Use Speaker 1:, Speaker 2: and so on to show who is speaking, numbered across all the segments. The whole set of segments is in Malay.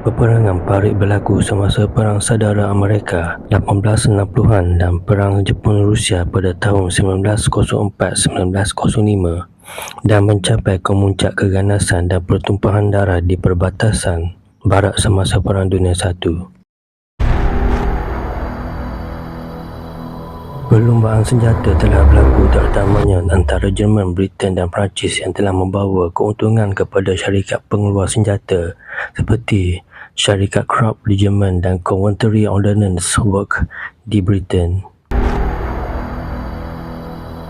Speaker 1: Peperangan Parit berlaku semasa Perang Saudara Amerika 1860-an dan Perang Jepun-Rusia pada tahun 1904-1905 dan mencapai kemuncak keganasan dan pertumpahan darah di perbatasan barat semasa Perang Dunia I. Perlumbaan senjata telah berlaku terutamanya antara Jerman, Britain dan Perancis yang telah membawa keuntungan kepada syarikat pengeluar senjata seperti syarikat Krupp di Jerman dan Coventry Ordnance Work di Britain.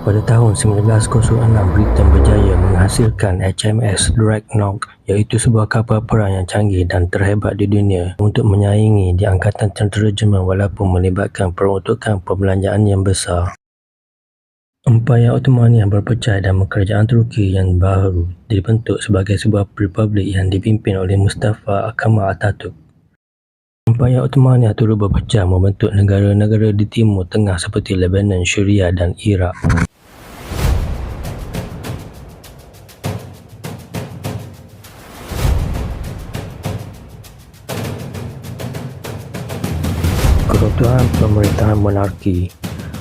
Speaker 1: Pada tahun 1906, Britain berjaya menghasilkan HMS Dreadnought iaitu sebuah kapal perang yang canggih dan terhebat di dunia untuk menyaingi di Angkatan Tentera Jerman walaupun melibatkan peruntukan perbelanjaan yang besar. Empayar Ottomani yang berpecah dan kerajaan Turki yang baru dibentuk sebagai sebuah republik yang dipimpin oleh Mustafa Kemal Atatürk. Empayar Ottomani turut berpecah membentuk negara-negara di timur tengah seperti Lebanon, Syria dan Iraq. Keruntuhan pemerintahan monarki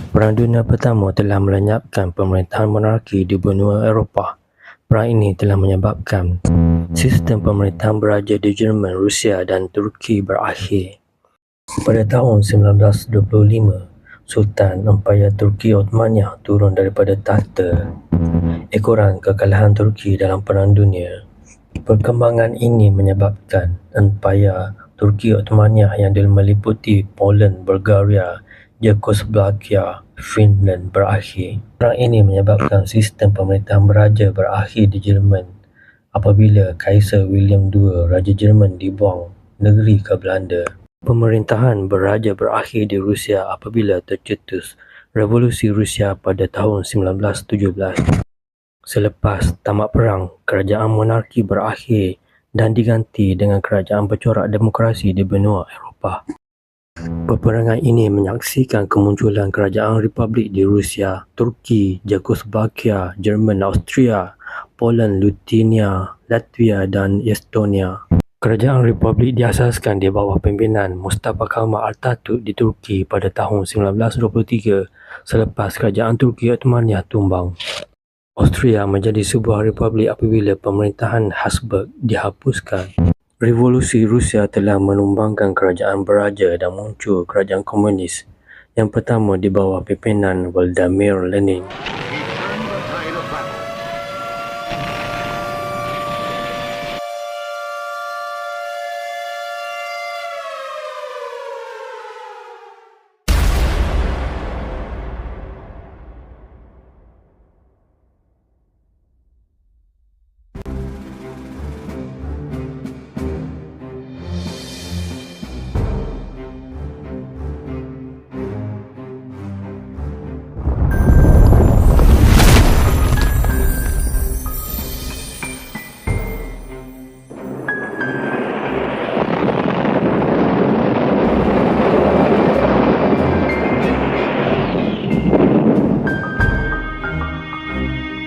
Speaker 1: Perang Dunia Pertama telah melenyapkan pemerintahan monarki di benua Eropah. Perang ini telah menyebabkan sistem pemerintahan beraja di Jerman, Rusia dan Turki berakhir. Pada tahun 1925, Sultan Empayar Turki Ottomaniyah turun daripada tahta ekoran kekalahan Turki dalam Perang Dunia. Perkembangan ini menyebabkan Empayar Turki Ottomaniyah yang meliputi Poland, Bulgaria, Yugoslavia, Finland berakhir. Perang ini menyebabkan sistem pemerintahan beraja berakhir di Jerman apabila Kaisar William II Raja Jerman dibuang negeri ke Belanda. Pemerintahan beraja berakhir di Rusia apabila tercetus Revolusi Rusia pada tahun 1917. Selepas tamat perang, kerajaan monarki berakhir dan diganti dengan kerajaan bercorak demokrasi di benua Eropah. Peperangan ini menyaksikan kemunculan kerajaan republik di Rusia, Turki, Czechoslovakia, Jerman, Austria, Poland, Lithuania, Latvia dan Estonia. Kerajaan republik diasaskan di bawah pimpinan Mustafa Kemal Atatürk di Turki pada tahun 1923 selepas kerajaan Turki Ottomaniyah tumbang. Austria menjadi sebuah republik apabila pemerintahan Habsburg dihapuskan. Revolusi Rusia telah menumbangkan kerajaan beraja dan muncul kerajaan komunis yang pertama di bawah pimpinan Vladimir Lenin.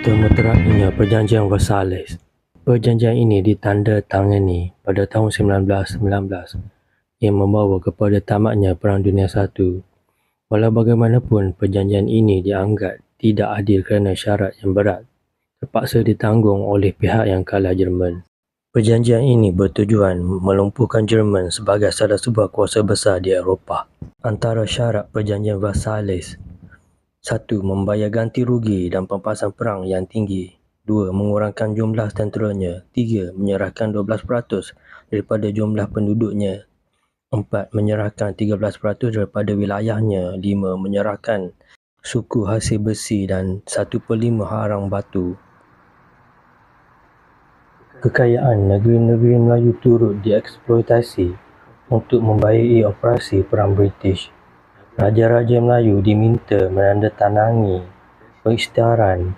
Speaker 1: Termuterainya Perjanjian Versailles. Perjanjian ini ditandatangani pada tahun 1919 yang membawa kepada tamatnya Perang Dunia I. Walau bagaimanapun, perjanjian ini dianggap tidak adil kerana syarat yang berat terpaksa ditanggung oleh pihak yang kalah Jerman. Perjanjian ini bertujuan melumpuhkan Jerman sebagai salah sebuah kuasa besar di Eropah. Antara syarat Perjanjian Versailles satu, membayar ganti rugi dan pampasan perang yang tinggi. Dua, mengurangkan jumlah tenteranya. Tiga, menyerahkan 12% daripada jumlah penduduknya. Empat, menyerahkan 13% daripada wilayahnya. Lima, menyerahkan suku hasil besi dan satu per lima harang batu. Kekayaan negeri-negeri Melayu turut dieksploitasi untuk membayari operasi perang British. Raja-raja Melayu diminta menandatangani perisytiharan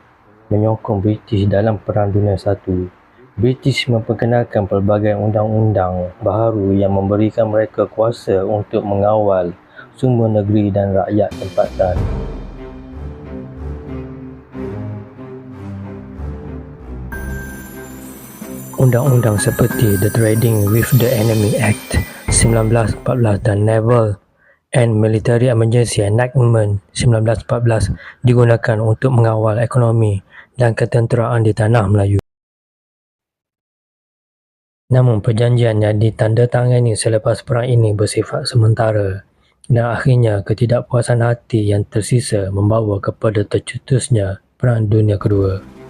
Speaker 1: menyokong British dalam Perang Dunia I. British memperkenalkan pelbagai undang-undang baharu yang memberikan mereka kuasa untuk mengawal semua negeri dan rakyat tempatan. undang-undang seperti The Trading with the Enemy Act 1914 dan Naval and Military Emergency Enactment 1914 digunakan untuk mengawal ekonomi dan ketenteraan di tanah Melayu. Namun perjanjian yang ditandatangani selepas perang ini bersifat sementara dan akhirnya ketidakpuasan hati yang tersisa membawa kepada tercetusnya Perang Dunia Kedua.